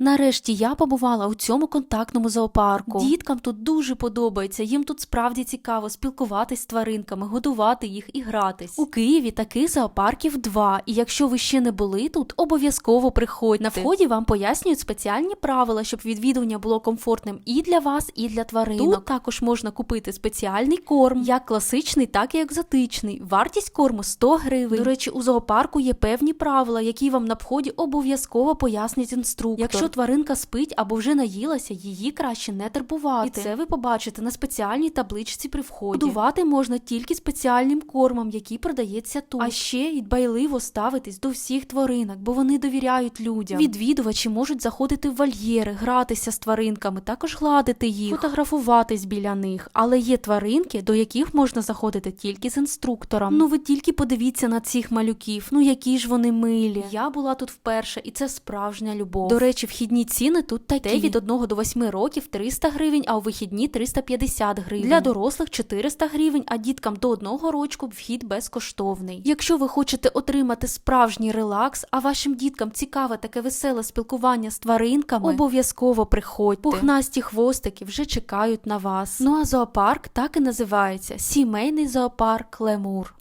Нарешті я побувала у цьому контактному зоопарку. Діткам тут дуже подобається. Їм тут справді цікаво спілкуватись з тваринками, годувати їх і гратись. У Києві таких зоопарків два. І якщо ви ще не були тут, обов'язково приходьте. На вході вам пояснюють спеціальні правила, щоб відвідування було комфортним і для вас, і для тваринок. Тут також можна купити спеціальний корм, як класичний, так і екзотичний. Вартість корму 100 гривень. До речі, у зоопарку є певні правила, які вам на вході обов'язково пояснить інструктор. Якщо тваринка спить або вже наїлася, її краще не турбувати. І це ви побачите на спеціальній табличці при вході. Годувати можна тільки спеціальним кормом, який продається тут. А ще й дбайливо ставитись до всіх тваринок, бо вони довіряють людям. Відвідувачі можуть заходити в вольєри, гратися з тваринками, також гладити їх, фотографуватись біля них. Але є тваринки, до яких можна заходити тільки з інструктором. Ну ви тільки подивіться на цих малюків. Ну які ж вони милі. Я була тут вперше, і це справжня любов. До речі, вхідні ціни тут такі. Те від 1 до 8 років 300 гривень, а у вихідні 350 гривень. Для дорослих 400 гривень, а діткам до одного рочку вхід безкоштовний. Якщо ви хочете отримати справжній релакс, а вашим діткам цікаве таке веселе спілкування з тваринками, обов'язково приходьте. Пухнасті хвостики вже чекають на вас. Ну а зоопарк так і називається сімейний зоопарк Лемур.